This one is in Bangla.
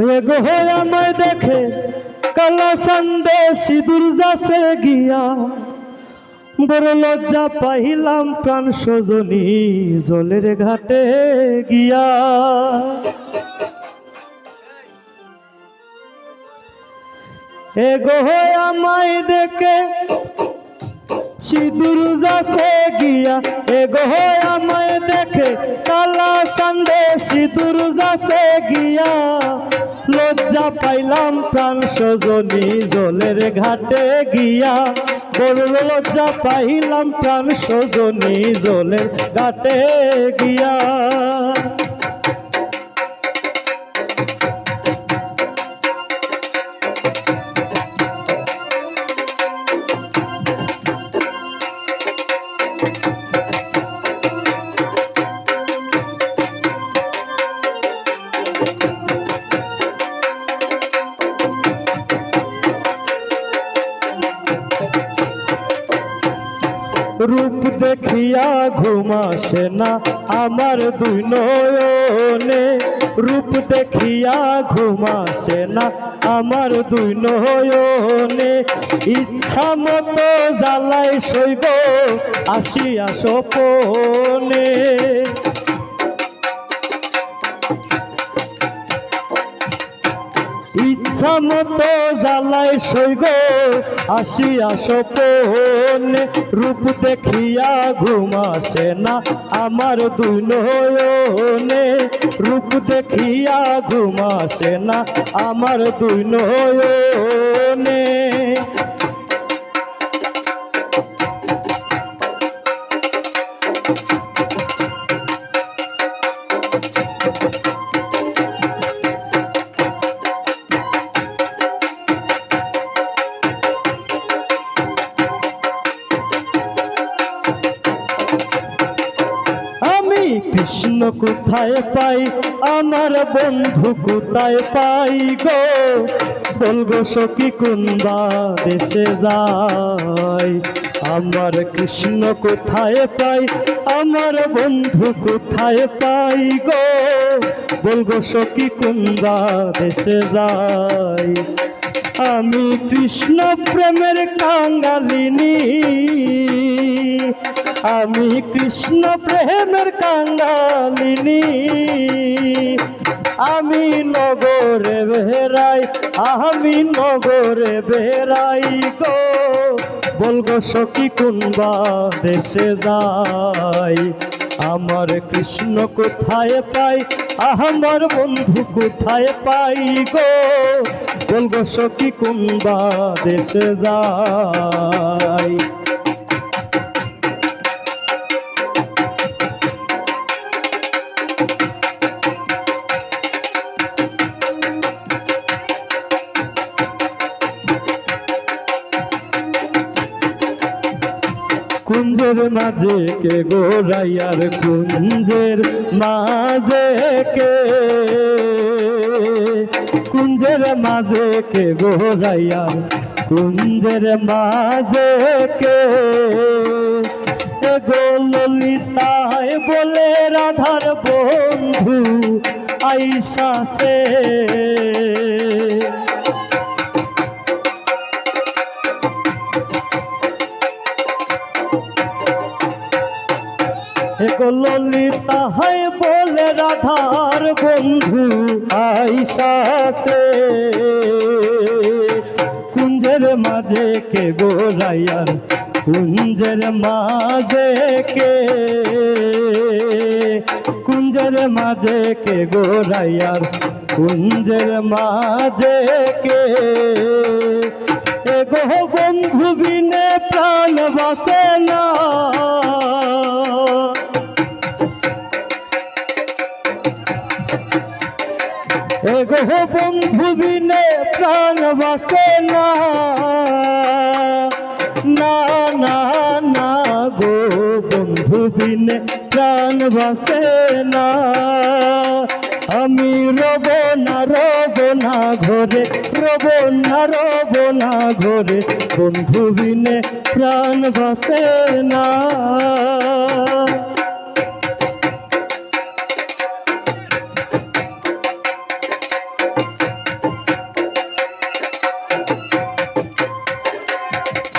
এগো আমায় দেখে, কালা সন্দে সিঁদুর যাচ্ছে গিয়া। বড় লজ্জা পাইলাম প্রাণ সজনী জলের ঘাটে গিয়া। এগো আমায় দেখে, সিঁদুর যাচ্ছে গিয়া। এগো আমায় দেখে, কালা সন্দে সিঁদুর যাচ্ছে গিয়া। লজ্জা পাইলাম প্রাণ সজনী জলের ঘাটে গিয়া। বড় লজ্জা পাইলাম প্রাণ সজনী জলের ঘাটে গিয়া। রূপ দেখিয়া ঘুমাসে না আমার দুই নয়নে। রূপ দেখিয়া ঘুমাসে না আমার দুই নয়নে। ইচ্ছা মতো জ্বালাই সইব আসিয়া সপনে ইচ্ছা মতো জ্বালাই সইগ আসিয়া সপন রূপ দেখিয়া ঘুমাসে না আমার দুই নয়নে। রূপ দেখিয়া ঘুমাসে না আমার দুই নয়নে। কৃষ্ণ কোথায় পাই? আমার বন্ধু কোথায় পাই গো? বলগো সখী কুন্দা দেশে যাই আমার কৃষ্ণ কোথায় পাই? আমার বন্ধু কোথায় পাই গো? বলগো সখী কুন্দা দেশে যাই আমি কৃষ্ণ প্রেমের কাঙ্গালিনী। আমি কৃষ্ণ প্রেমের কাঙ্গালিনী। আমি নগরে বেড়াই, আমি নগরে বেড়াই গো। বলগো সখী, কুনবা দেশে যাই? আমার কৃষ্ণ কোথায় পাই? আমার বন্ধু কোথায় পাই গো? বলগো সখী, কুনবা দেশে যাই? কুঞ্জের মাঝে কে গোরাইয়ার কুঞ্জের মাঝে কে? কুঞ্জের মাঝে কে গোরাইয়ার কুঞ্জের মাঝে কে? গো ললিতায় বলে রাধার বন্ধু আইসা ললিতা হয় বলে রাধার বন্ধু আইসাসে কুঞ্জের মাঝে কে গোরাইয়ার কুঞ্জের মাঝে কে? কুঞ্জের মাঝে কে গোরাইয়ার কুঞ্জের মাঝে কে? এগো বন্ধু বিনে প্রাণ বাসে না। না না না গো বন্ধু বিনে প্রাণ বাসে না। আমি রব না রব না ঘরে, রব না রব না ঘরে বন্ধু বিনে প্রাণ বাসে না।